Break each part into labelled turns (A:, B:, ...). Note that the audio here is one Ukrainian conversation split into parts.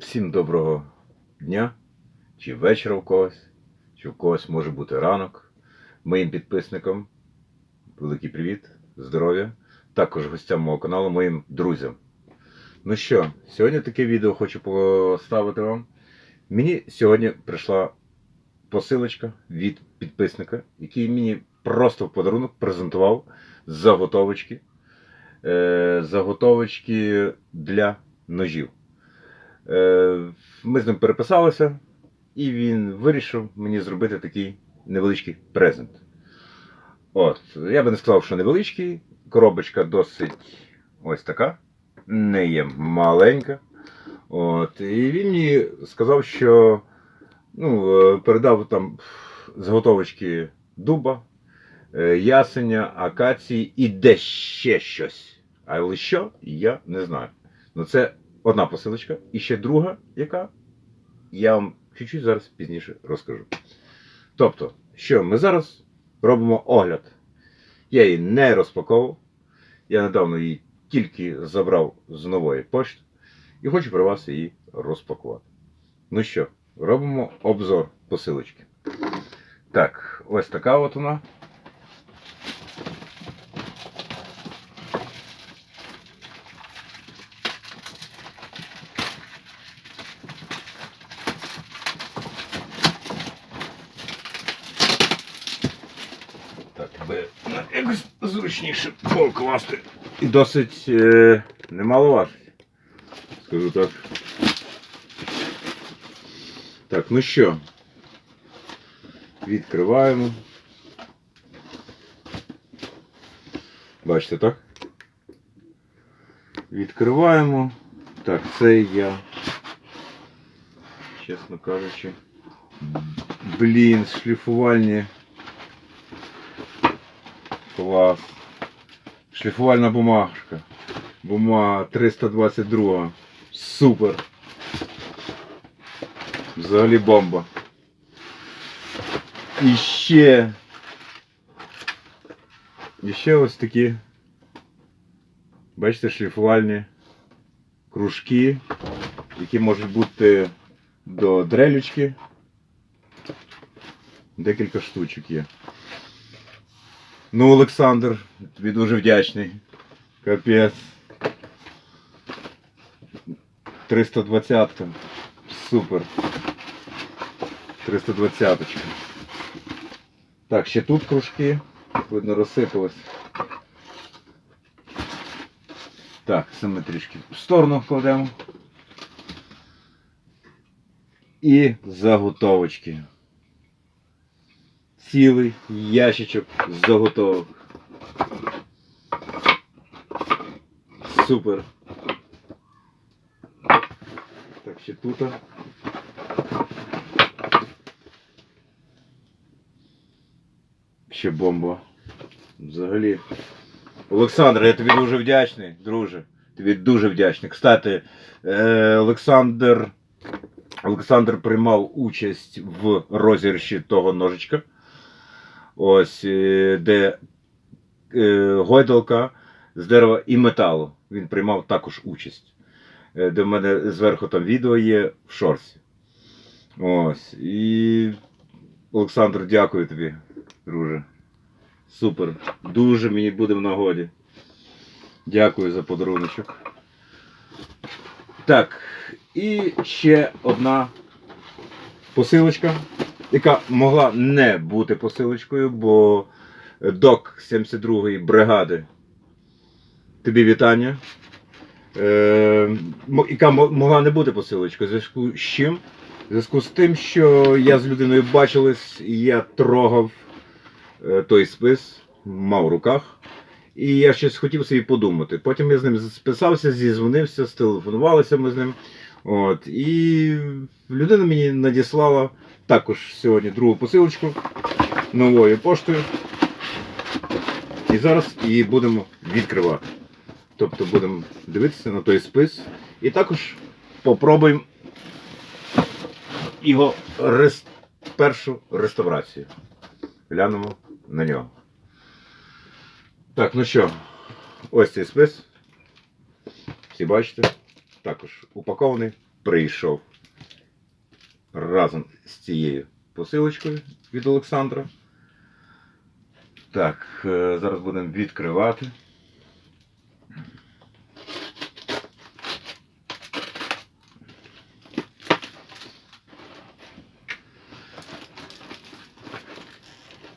A: Всім доброго дня, чи вечора у когось, чи у когось може бути ранок. Моїм підписникам великий привіт, здоров'я. Також гостям мого каналу, моїм друзям. Ну що, сьогодні таке відео хочу поставити вам. Мені сьогодні прийшла посилочка від підписника, який мені просто в подарунок презентував заготовочки. Е, заготовочки для ножів. Е, Ми з ним переписалися, і він вирішив мені зробити такий невеличкий презент. От, я би не сказав, що невеличкий. Коробочка досить ось така, не є маленька. От, і він мені сказав, що ну, е, передав там заготовочки дуба, е, ясеня, акації і де ще щось. Але що, я не знаю. Ну, це одна посилочка. І ще друга, яка я вам чуть-чуть зараз пізніше розкажу. Тобто, що ми зараз робимо огляд. Я її не розпаковував. Я недавно її тільки забрав з нової пошти і хочу при вас її розпакувати. Ну що, робимо обзор посилочки. Так, ось така от вона. Зручніше покласти. І досить е, немало. Скажу так. Так, ну що, відкриваємо. Бачите, так? Відкриваємо. Так, це я, чесно кажучи, блін, шліфувальні. Клас. Шліфувальна бумажка. Бумага 322. Супер. Взагалі бомба. І ще. І ще ось такі. Бачите, шліфувальні кружки, які можуть бути до дрелючки. Декілька штучок є. Ну, Олександр, тобі дуже вдячний. Капець. 320-ка. Супер. 320-ка. Так, ще тут кружки. Видно, розсипалось. Так, це трішки в сторону кладемо. І заготовочки. Цілий ящичок заготовок. Супер. Так, ще тут. Ще бомба. Взагалі. Олександр, я тобі дуже вдячний, друже. Тобі дуже вдячний. Кстати, е, Олександр. Олександр приймав участь в розіграші того ножичка. Ось, е, де е, гойдалка з дерева і металу. Він приймав також участь. Е, Де в мене зверху там відео є в шорсі. Ось. І Олександр, дякую тобі, друже. Супер. Дуже мені буде в нагоді. Дякую за подаруночок. Так, і ще одна посилочка, яка могла не бути посилочкою, бо док 72-ї бригади. Тобі вітання. Е, яка могла не бути посилочкою. В зв'язку з чим? В зв'язку з тим, що я з людиною бачились, я трогав е, той спис, мав в руках. І я щось хотів собі подумати. Потім я з ним списався, зізвонився, стелефонувалися ми з ним. От, і людина мені надіслала також сьогодні другу посилочку новою поштою. І зараз її будемо відкривати. Тобто будемо дивитися на той спис. І також попробуємо його рес... першу реставрацію. Глянемо на нього. Так, ну що, ось цей спис. Всі бачите. Також упакований прийшов разом з цією посилочкою від Олександра. Так, е, зараз будемо відкривати.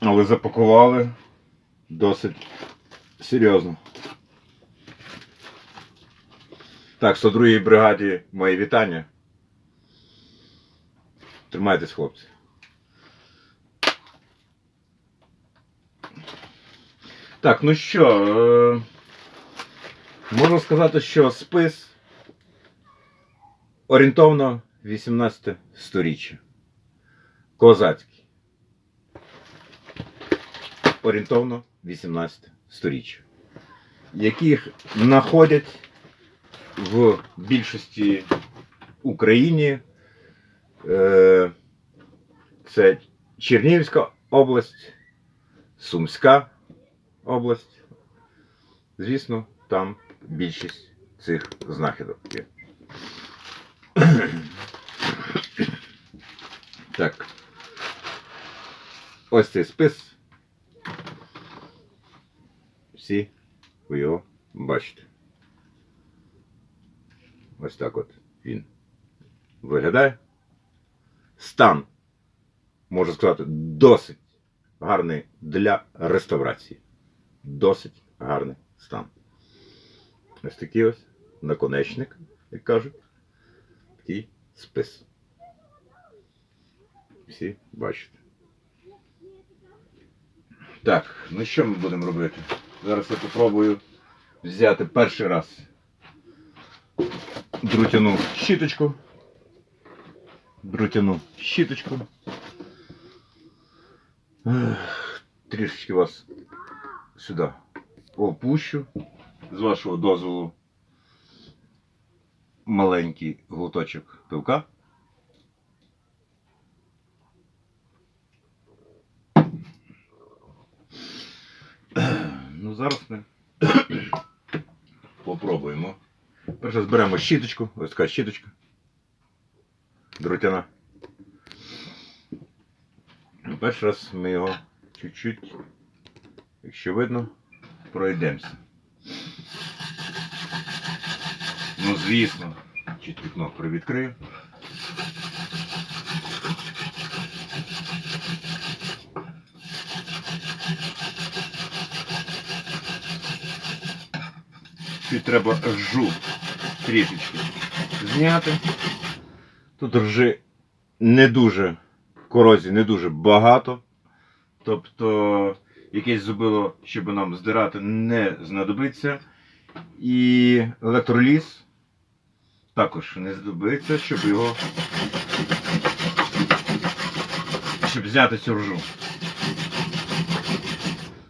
A: Але запакували досить серйозно. Так, 102-й бригаді мої вітання. Тримайтесь, хлопці. Так, ну що, е, можна сказати, що спис орієнтовно 18 сторіччя. Козацький. Орієнтовно 18 сторіччя. Яких знаходять в більшості Україні. Е, Це Чернігівська область, Сумська область. Звісно, там більшість цих знахідок є. Так. Ось цей спис. Всі ви його бачите. Ось так от він виглядає. Стан, можу сказати, досить гарний для реставрації. Досить гарний стан. Ось такий ось наконечник, як кажуть. Такий спис. Всі бачите. Так, ну що ми будемо робити? Зараз я попробую взяти перший раз друтяну щіточку. Друтяну щіточку. Ех, Трішечки вас сюди опущу. З вашого дозволу маленький глоточок пивка. Ну, зараз ми попробуємо. Перше зберемо щіточку, ось така щіточка. Друтяна. Перший раз ми його чуть-чуть, якщо видно, пройдемося. Ну, звісно, чуть вікно привідкрию. Чуть треба ржу трішечки зняти. Тут ржи не дуже, корозії не дуже багато. Тобто якесь зубило, щоб нам здирати, не знадобиться. І електроліз також не знадобиться, щоб його. Щоб зняти цю ржу.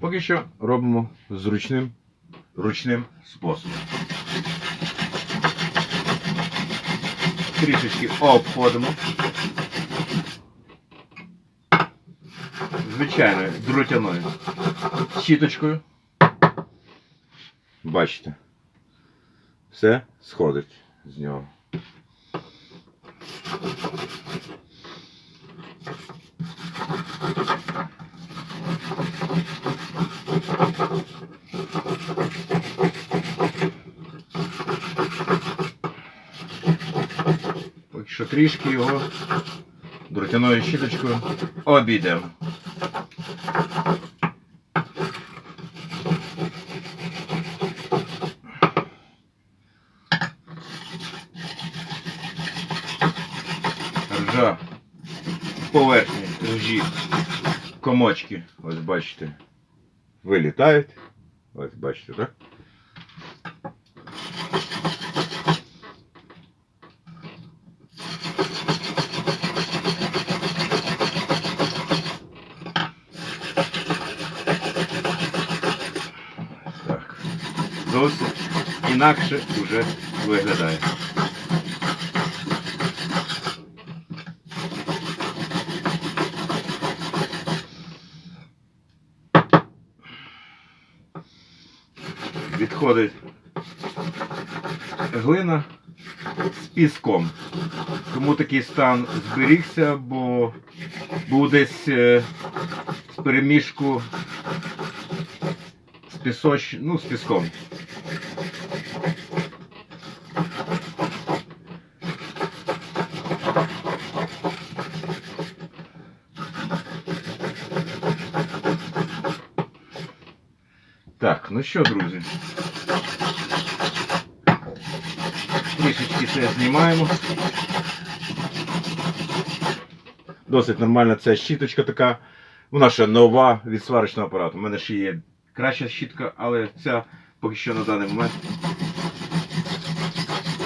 A: Поки що робимо зручним ручним способом. Трішечки обходимо. Звичайною дротяною щіточкою. Бачите, все сходить з нього. Поки що трішки його дротяною щіточкою обійдемо. Ржа поверхні ржі комочки, ось бачите, вилітають. Ось бачите, так? Зовсім інакше вже виглядає. Відходить глина, з піском. Тому такий стан зберігся, бо був десь е, з переміжку з пісоч... ну, з піском. Так, ну що, друзі? Трішечки це знімаємо. Досить нормальна ця щіточка така. Вона ще нова від сварочного апарату. У мене ще є краща щітка, але ця поки що на даний момент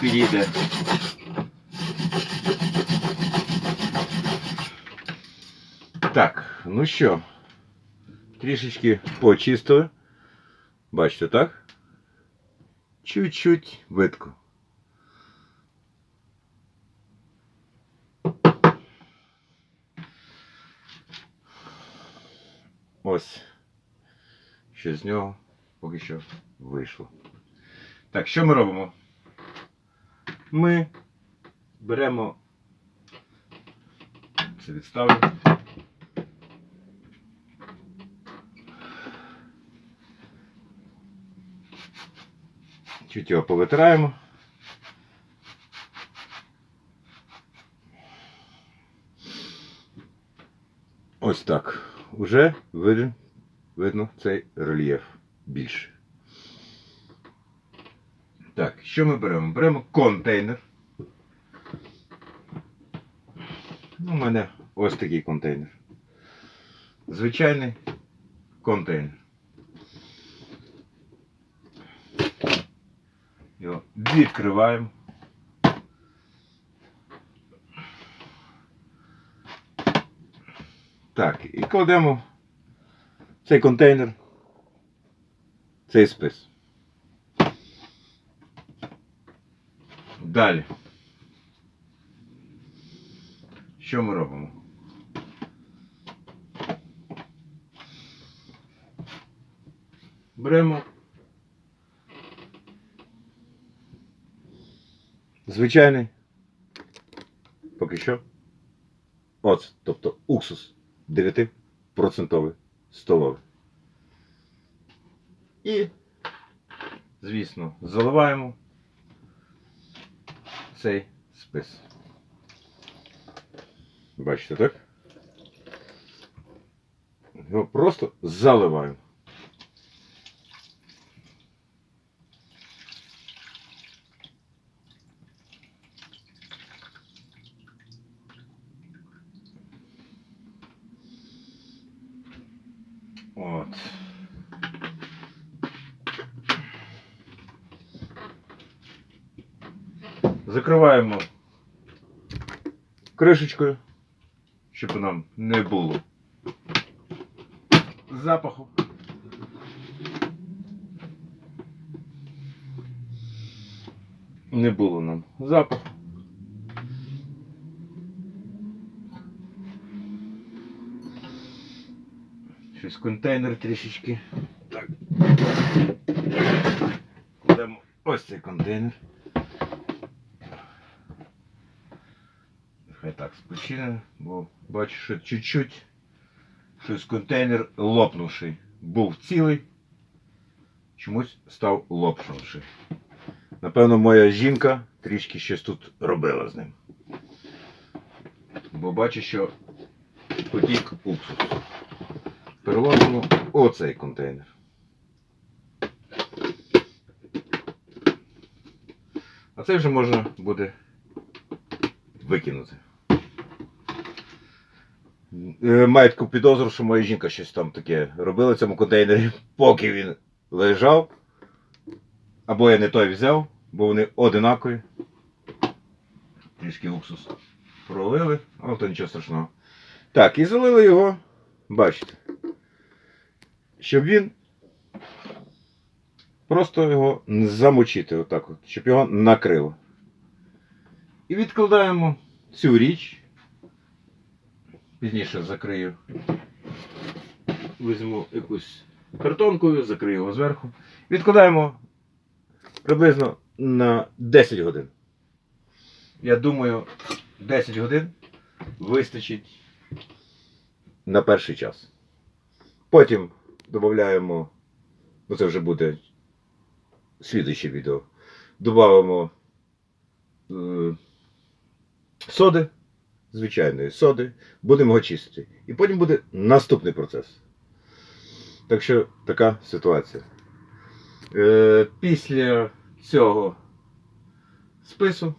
A: підійде. Так, ну що, трішечки почистили. Бачите, так? Чуть-чуть видко. Ось. Що з нього поки що вийшло. Так, що ми робимо? Ми беремо. Це відставлю. Чуть його повитираємо. Ось так. Уже видно, видно цей рельєф більше. Так, що ми беремо? Беремо контейнер. Ну, у мене ось такий контейнер. Звичайний контейнер. Його відкриваємо. Так, і кладемо цей контейнер, цей спис. Далі. Що ми робимо? Беремо звичайний поки що оцет, тобто уксус 9% столовий. І, звісно, заливаємо цей спис. Бачите, так? Його просто заливаємо. От. Закриваємо кришечкою, щоб нам не було запаху. Не було нам запаху. Щось контейнер трішечки. Так. Кладемо ось цей контейнер. Нехай так спочине, бо бачу, що чуть-чуть щось контейнер лопнувший. Був цілий, чомусь став лопнувший. Напевно, моя жінка трішки щось тут робила з ним. Бо бачу, що потік уксус переводимо оцей контейнер. А це вже можна буде викинути. Е, Маю таку підозру, що моя жінка щось там таке робила в цьому контейнері, поки він лежав. Або я не той взяв, бо вони одинакові. Трішки уксус пролили, але то нічого страшного. Так, і залили його, бачите щоб він просто його замочити, отак от, щоб його накрило. І відкладаємо цю річ. Пізніше закрию. Візьму якусь картонкою, закрию його зверху. Відкладаємо приблизно на 10 годин. я думаю, 10 годин вистачить на перший час. Потім додаємо, ну це вже буде слідуюче відео. Додаємо е, соди, звичайної соди, будемо його чистити. І потім буде наступний процес. Так що така ситуація. Е, після цього спису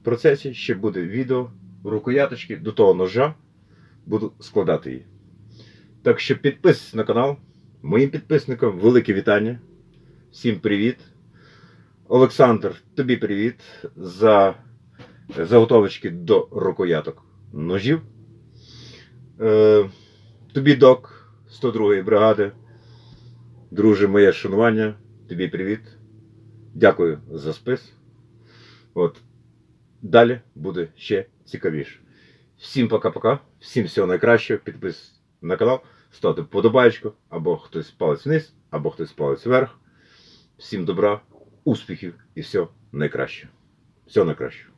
A: в процесі ще буде відео рукояточки до того ножа. Буду складати її. Так що підписуйтесь на канал. Моїм підписникам велике вітання. Всім привіт. Олександр, тобі привіт за заготовочки до рукояток ножів. Е, тобі док 102-ї бригади. Друже, моє шанування. Тобі привіт. Дякую за спис. От. Далі буде ще цікавіше. Всім пока-пока. Всім всього найкращого. Підписуйтесь на канал, ставте вподобайку, або хтось палець вниз, або хтось палець вверх. Всім добра, успіхів і всього найкращого. Всього найкращого.